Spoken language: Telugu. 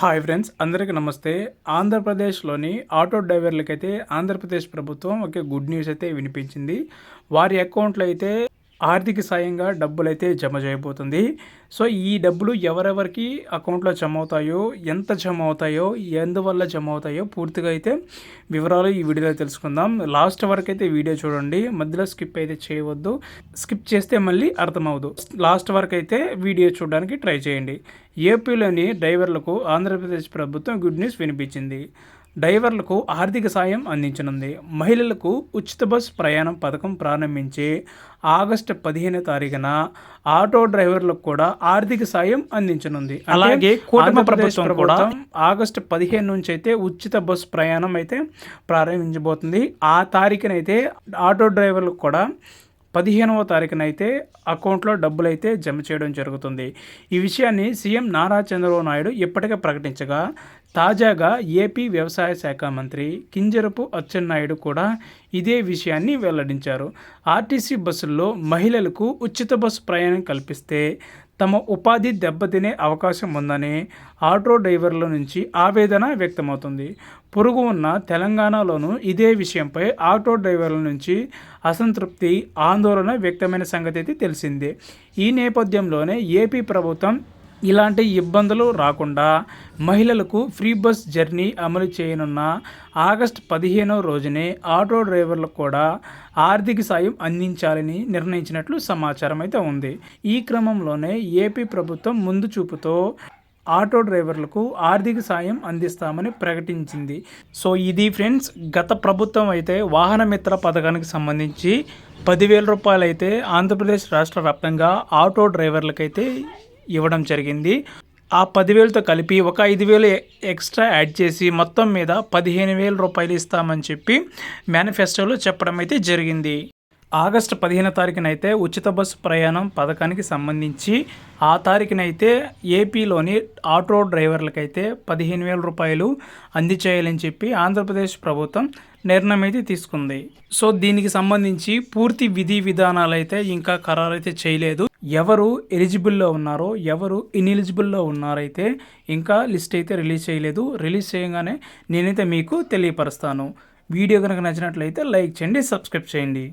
హాయ్ ఫ్రెండ్స్ అందరికీ నమస్తే. ఆంధ్రప్రదేశ్లోని ఆటో డ్రైవర్లకైతే ఆంధ్రప్రదేశ్ ప్రభుత్వం ఒక గుడ్ న్యూస్ అయితే వినిపించింది. వారి అకౌంట్లో అయితే ఆర్థిక సాయంగా డబ్బులు అయితే జమ చేయబోతుంది. సో ఈ డబ్బులు ఎవరెవరికి అకౌంట్లో జమ అవుతాయో ఎంత జమ అవుతాయో ఎందువల్ల జమ అవుతాయో పూర్తిగా అయితే వివరాలు ఈ వీడియోలో తెలుసుకుందాం. లాస్ట్ వరకు అయితే వీడియో చూడండి. మధ్యలో స్కిప్ అయితే చేయవద్దు. స్కిప్ చేస్తే మళ్ళీ అర్థమవుదు. లాస్ట్ వరకు అయితే వీడియో చూడడానికి ట్రై చేయండి. ఏపీలోని డ్రైవర్లకు ఆంధ్రప్రదేశ్ ప్రభుత్వం గుడ్ న్యూస్ వినిపించింది. డ్రైవర్లకు ఆర్థిక సాయం అందించనుంది. మహిళలకు ఉచిత బస్ ప్రయాణం పథకం ప్రారంభించి ఆగస్టు పదిహేను తారీఖున ఆటో డ్రైవర్లకు కూడా ఆర్థిక సాయం అందించనుంది. అలాగే కూటమి ప్రభుత్వం కూడా ఆగస్టు పదిహేను నుంచి అయితే ఉచిత బస్ ప్రయాణం అయితే ప్రారంభించబోతుంది. ఆ తారీఖునైతే ఆటో డ్రైవర్లకు కూడా పదిహేనవ తారీఖునైతే అకౌంట్లో డబ్బులు అయితే జమ చేయడం జరుగుతుంది. ఈ విషయాన్ని సీఎం నారా చంద్రబాబు నాయుడు ఇప్పటికే ప్రకటించగా తాజాగా ఏపీ వ్యవసాయ శాఖ మంత్రి కింజరపు అచ్చెన్నాయుడు కూడా ఇదే విషయాన్ని వెల్లడించారు. ఆర్టీసీ బస్సుల్లో మహిళలకు ఉచిత బస్సు ప్రయాణం కల్పిస్తే తమ ఉపాధి దెబ్బతినే అవకాశం ఉందని ఆటో డ్రైవర్ల నుంచి ఆవేదన వ్యక్తమవుతుంది. పొరుగు ఉన్న తెలంగాణలోనూ ఇదే విషయంపై ఆటో డ్రైవర్ల నుంచి అసంతృప్తి ఆందోళన వ్యక్తమైన సంగతి అయితే తెలిసిందే. ఈ నేపథ్యంలోనే ఏపీ ప్రభుత్వం ఇలాంటి ఇబ్బందులు రాకుండా మహిళలకు ఫ్రీ బస్ జర్నీ అమలు చేయనున్న ఆగస్టు పదిహేనవ రోజునే ఆటో డ్రైవర్లకు కూడా ఆర్థిక సాయం అందించాలని నిర్ణయించినట్లు సమాచారం అయితే ఉంది. ఈ క్రమంలోనే ఏపీ ప్రభుత్వం ముందు చూపుతో ఆటో డ్రైవర్లకు ఆర్థిక సాయం అందిస్తామని ప్రకటించింది. సో ఇది ఫ్రెండ్స్ గత ప్రభుత్వం అయితే వాహనమిత్ర పథకానికి సంబంధించి పదివేల రూపాయలు అయితే ఆంధ్రప్రదేశ్ రాష్ట్ర వ్యాప్తంగా ఆటో డ్రైవర్లకైతే ఇవ్వడం జరిగింది. ఆ పదివేలతో కలిపి ఒక ఐదు వేలు ఎక్స్ట్రా యాడ్ చేసి మొత్తం మీద పదిహేను వేల రూపాయలు ఇస్తామని చెప్పి మేనిఫెస్టోలో చెప్పడం అయితే జరిగింది. ఆగస్టు పదిహేను తారీఖునైతే ఉచిత బస్సు ప్రయాణం పథకానికి సంబంధించి ఆ తారీఖునైతే ఏపీలోని ఆటో డ్రైవర్లకైతే పదిహేను వేల రూపాయలు అందిచేయాలని చెప్పి ఆంధ్రప్రదేశ్ ప్రభుత్వం నిర్ణయం అయితే తీసుకుంది. సో దీనికి సంబంధించి పూర్తి విధి విధానాలు అయితే ఇంకా ఖరారు అయితే చేయలేదు. ఎవరు ఎలిజిబుల్లో ఉన్నారో ఎవరు ఇన్ఎలిజిబుల్లో ఉన్నారైతే ఇంకా లిస్ట్ అయితే రిలీజ్ చేయలేదు. రిలీజ్ చేయగానే నేనైతే మీకు తెలియపరుస్తాను. వీడియో కనుక నచ్చినట్లయితే లైక్ చేయండి సబ్స్క్రైబ్ చేయండి.